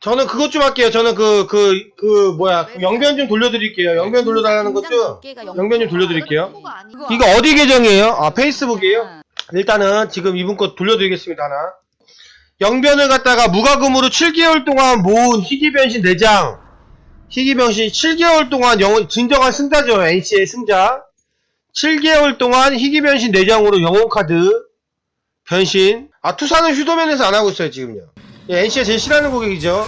저는 그것 좀 할게요. 저는 그, 그, 그, 뭐야. 그 영변 좀 돌려드릴게요. 영변 돌려달라는 것 좀. 영변 좀 돌려드릴게요. 이거 어디 계정이에요? 아, 페이스북이에요? 일단은 지금 이분 거 돌려드리겠습니다, 하나. 영변을 갖다가 무과금으로 7개월 동안 모은 희귀변신 4장. 희귀변신 7개월 동안 영혼, 진정한 승자죠. NC의 승자. 7개월 동안 희귀변신 4장으로 영혼카드. 변신. 아, 투사는 휴도면에서 안 하고 있어요, 지금요. 예, NC가 제일 싫어하는 고객이죠.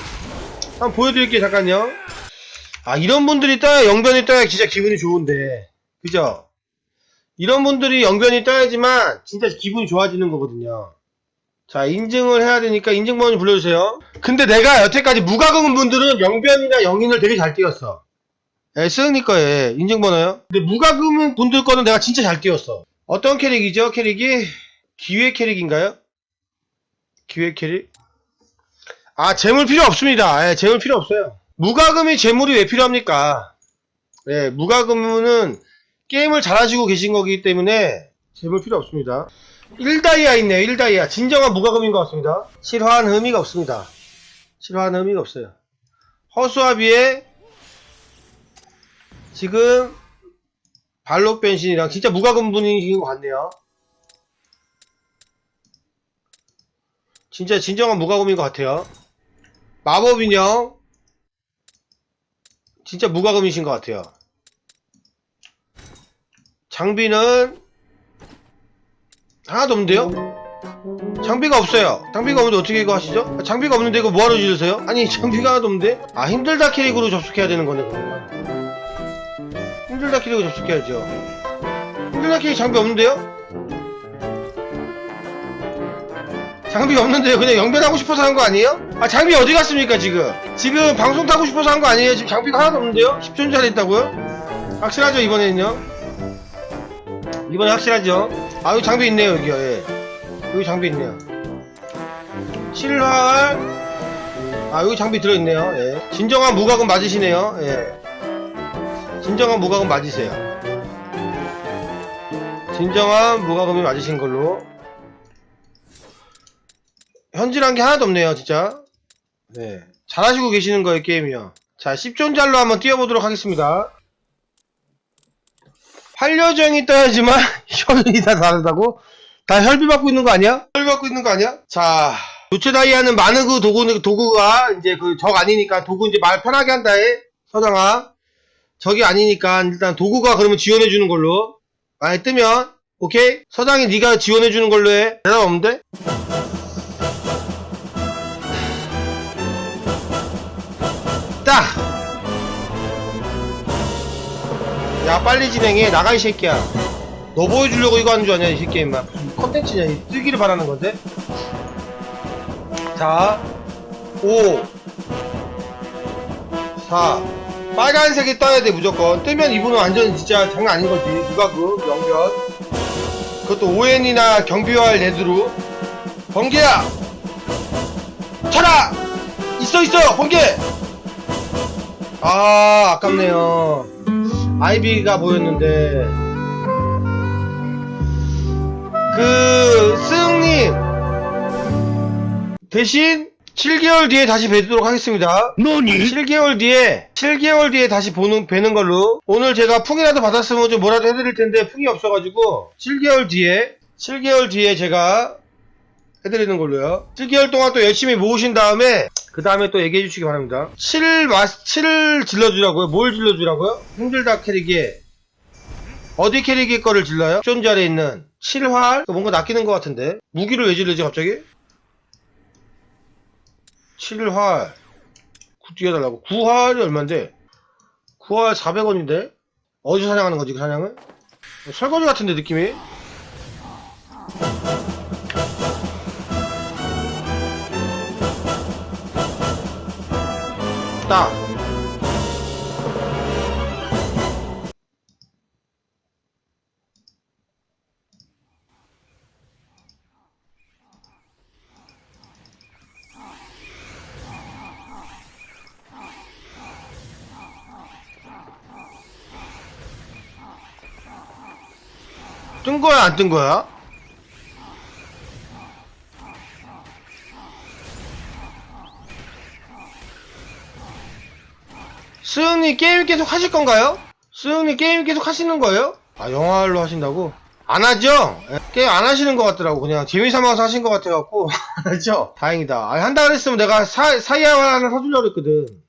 한번 보여드릴게요, 잠깐요. 아, 이런 분들이 떠야, 영변이 떠야 진짜 기분이 좋은데. 그죠? 이런 분들이 영변이 떠야지만 진짜 기분이 좋아지는 거거든요. 자, 인증을 해야 되니까 인증번호 좀 불러주세요. 근데 내가 여태까지 무과금 분들은 영변이나 영인을 되게 잘 띄웠어. 예, 스승님 거에 인증번호요. 근데 무과금 분들 거는 내가 진짜 잘 띄웠어. 어떤 캐릭이죠? 캐릭이 기회 캐릭인가요? 기회 캐릭? 아, 재물 필요 없습니다. 예, 재물 필요 없어요. 무과금이 재물이 왜 필요합니까? 예, 무과금은 게임을 잘하시고 계신 거기 때문에 재물 필요 없습니다. 1다이아 있네요, 1다이아. 진정한 무과금인 것 같습니다. 실화한 의미가 없습니다. 실화한 의미가 없어요. 허수아비의 지금 발록 변신이랑 진짜 무과금 분인 것 같네요. 진짜 진정한 무과금인 것 같아요. 마법 인형 진짜 무과금이신 것 같아요. 장비는 하나도 없는데요? 장비가 없어요. 장비가 없는데 어떻게 이거 하시죠? 아, 장비가 없는데 이거 뭐하러 지르세요? 아니 장비가 하나도 없는데? 아 힘들다 캐릭으로 접속해야 되는 거네 그러면. 힘들다 캐릭으로 접속해야죠. 힘들다 캐릭 장비 없는데요? 장비 없는데요. 그냥 영변하고 싶어서 한 거 아니에요? 아 장비 어디 갔습니까 지금? 지금 방송 타고 싶어서 한 거 아니에요? 지금 장비가 하나도 없는데요? 10촌짜리 있다고요? 확실하죠 이번에는요? 이번에 확실하죠? 아 여기 장비 있네요 여기요 예. 여기 장비 있네요 7활 아 여기 장비 들어있네요 예. 진정한 무과금 맞으시네요 예. 진정한 무과금 맞으세요 진정한 무과금이 맞으신 걸로 현질한 게 하나도 없네요 진짜 네. 잘하시고 계시는 거예요 게임이요 자 10존잘로 한번 뛰어보도록 하겠습니다 반려정이 떠야지만 혈이 다 다르다고? 다 혈비 받고 있는 거 아니야? 혈비 받고 있는 거 아니야? 자, 요체 다이아는 마느그 도구, 도구가 이제 그 적 아니니까 도구 이제 말 편하게 한다 해. 서장아. 적이 아니니까 일단 도구가 그러면 지원해 주는 걸로. 아니 뜨면 오케이? 서장이 네가 지원해 주는 걸로 해. 대답 없는데? 딱! 야 빨리 진행해. 나가 이 새끼야. 너 보여주려고 이거 하는 줄 아냐 이 새끼 임마. 컨텐츠냐 이 뜨기를 바라는 건데? 자5 4 빨간색이 떠야 돼 무조건. 뜨면 이분은 완전 진짜 장난 아닌 거지. 누가 그 영변 그것도 ON이나 경비와의 레드로 번개야! 쳐라! 있어 있어! 번개 아 아깝네요 아이비가 보였는데 그 스승님 대신 7개월 뒤에 다시 뵙도록 하겠습니다. 너니? 7개월 뒤에 7개월 뒤에 다시 보는 뵈는 걸로 오늘 제가 풍이라도 받았으면 좀 뭐라도 해드릴 텐데 풍이 없어가지고 7개월 뒤에 7개월 뒤에 제가 해드리는 걸로요. 7개월 동안 또 열심히 모으신 다음에 그 다음에 또 얘기해 주시기 바랍니다. 7, 마, 7을 질러주라고요? 뭘 질러주라고요? 힘들다 캐릭에 어디 캐릭의 거를 질러요? 쫀자리에 있는 7활? 뭔가 낚이는 것 같은데 무기를 왜 질르지 갑자기? 7활 뛰어달라고 9활이 얼만데 9활 400원인데 어디서 사냥하는 거지 그 사냥은? 설거지 같은데 느낌이? 딱뜬 거야 안 뜬 거야? 스흥님 게임 계속 하실 건가요? 스흥님 게임 계속 하시는 거예요? 아 영화로 하신다고? 안 하죠? 예, 게임 안 하시는 것 같더라고 그냥 재미삼아서 하신 것 같아갖고 안 하죠? 다행이다 아, 한다 그랬으면 내가 사, 사이아 하나 사주려고 그랬거든